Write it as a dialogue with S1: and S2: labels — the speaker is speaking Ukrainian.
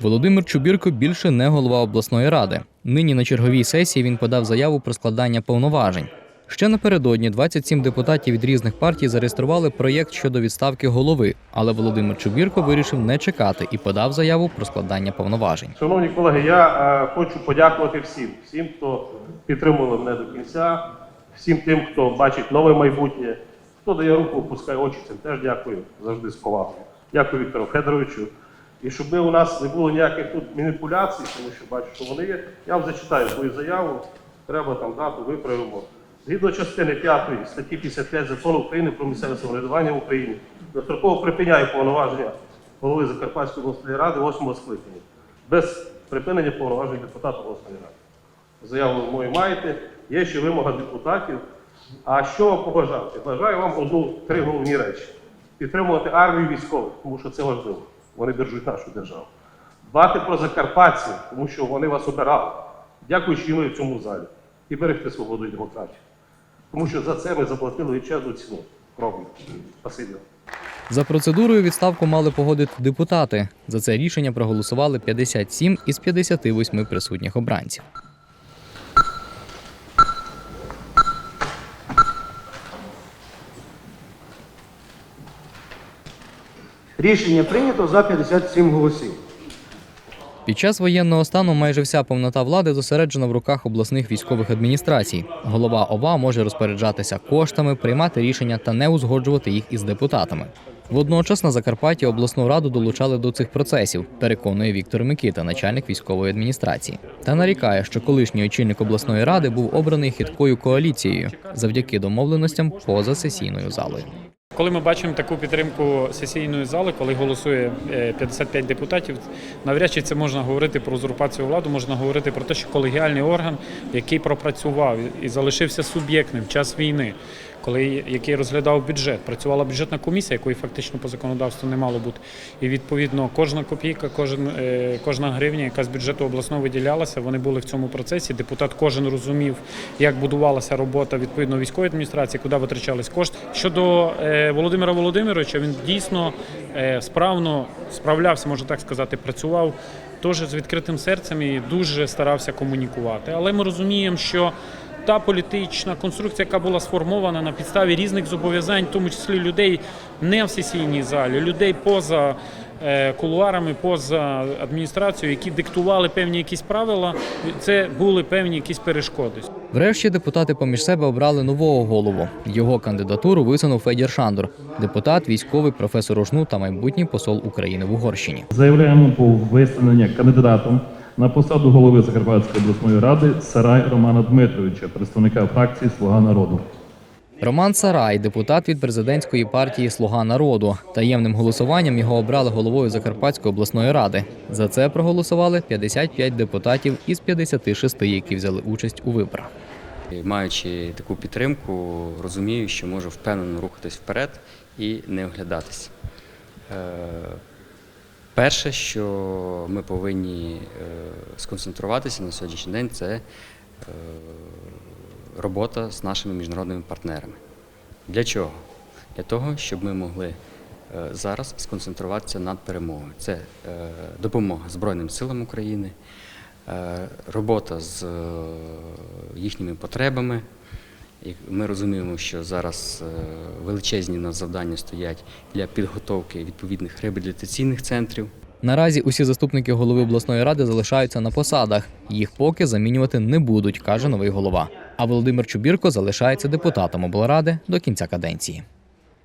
S1: Володимир Чубірко більше не голова обласної ради. Нині на черговій сесії він подав заяву про складання повноважень. Ще напередодні 27 депутатів від різних партій зареєстрували проєкт щодо відставки голови, але Володимир Чубірко вирішив не чекати і подав заяву про складання повноважень.
S2: Шановні колеги, я е, хочу подякувати всім, всім, хто підтримували мене до кінця, всім тим, хто бачить нове майбутнє, хто дає руку, опускає очі, цим теж дякую завжди з повагою. Дякую Віктору Федоровичу. І щоб у нас не було ніяких тут маніпуляцій, тому що бачу, що вони є. Я вам зачитаю свою заяву, треба там дату, виправимо. Згідно частини 5 статті 55 закону України про місцеве самоврядування в Україні, достроково припиняє повноваження голови Закарпатської обласної ради 8 скликання без припинення повноважень депутата обласної ради. Заяву мою маєте, є ще вимога депутатів. А що вам побажати? Бажаю вам одну три головні речі: підтримувати армію військових, тому що це важливо. Вони держать нашу державу. Дбати про закарпатців, тому що вони вас обирали, дякуючи їм в цьому залі, і берегти свободу і демократію. Тому що за це ми заплатили величезну ціну. Кров'ю. Спасибі.
S1: За процедурою відставку мали погодити депутати. За це рішення проголосували 57 із 58 присутніх обранців.
S3: Рішення прийнято за 57 голосів.
S1: Під час воєнного стану майже вся повнота влади зосереджена в руках обласних військових адміністрацій. Голова ОВА може розпоряджатися коштами, приймати рішення та не узгоджувати їх із депутатами. Водночас на Закарпатті обласну раду долучали до цих процесів, переконує Віктор Микита, начальник військової адміністрації, та нарікає, що колишній очільник обласної ради був обраний хиткою коаліцією завдяки домовленостям поза сесійною залою.
S4: Коли ми бачимо таку підтримку сесійної зали, коли голосує е, 55 депутатів, навряд чи це можна говорити про узурпацію влади, можна говорити про те, що колегіальний орган, який пропрацював і залишився суб'єктним в час війни, коли який розглядав бюджет, працювала бюджетна комісія, якої фактично по законодавству не мало бути. І відповідно кожна копійка, кожен, е, кожна гривня, яка з бюджету обласного виділялася, вони були в цьому процесі. Депутат кожен розумів, як будувалася робота відповідно військової адміністрації, куди витрачались кошти. Щодо е, Володимира Володимировича, він дійсно е, справно справлявся, можна так сказати, працював теж з відкритим серцем і дуже старався комунікувати. Але ми розуміємо, що та політична конструкція, яка була сформована на підставі різних зобов'язань, в тому числі людей не в сесійній залі, людей поза е, кулуарами, поза адміністрацією, які диктували певні якісь правила, це були певні якісь перешкоди.
S1: Врешті депутати поміж себе обрали нового голову. Його кандидатуру висунув Федір Шандор, депутат, військовий, професор ОЖНУ та майбутній посол України в Угорщині.
S5: Заявляємо про висунення кандидатом на посаду голови Закарпатської обласної ради Сарай Романа Дмитровича, представника фракції Слуга народу.
S1: Роман Сарай, депутат від президентської партії Слуга народу. Таємним голосуванням його обрали головою Закарпатської обласної ради. За це проголосували 55 депутатів із 56, які взяли участь у виборах.
S6: Маючи таку підтримку, розумію, що можу впевнено рухатись вперед і не оглядатись. Е, Перше, що ми повинні е, сконцентруватися на сьогоднішній день, це е, робота з нашими міжнародними партнерами. Для чого? Для того, щоб ми могли е, зараз сконцентруватися над перемогою. Це е, допомога Збройним силам України, робота з їхніми потребами. Ми розуміємо, що зараз величезні нас завдання стоять для підготовки відповідних реабілітаційних центрів.
S1: Наразі усі заступники голови обласної ради залишаються на посадах. Їх поки замінювати не будуть, каже новий голова. А Володимир Чубірко залишається депутатом облради до кінця каденції.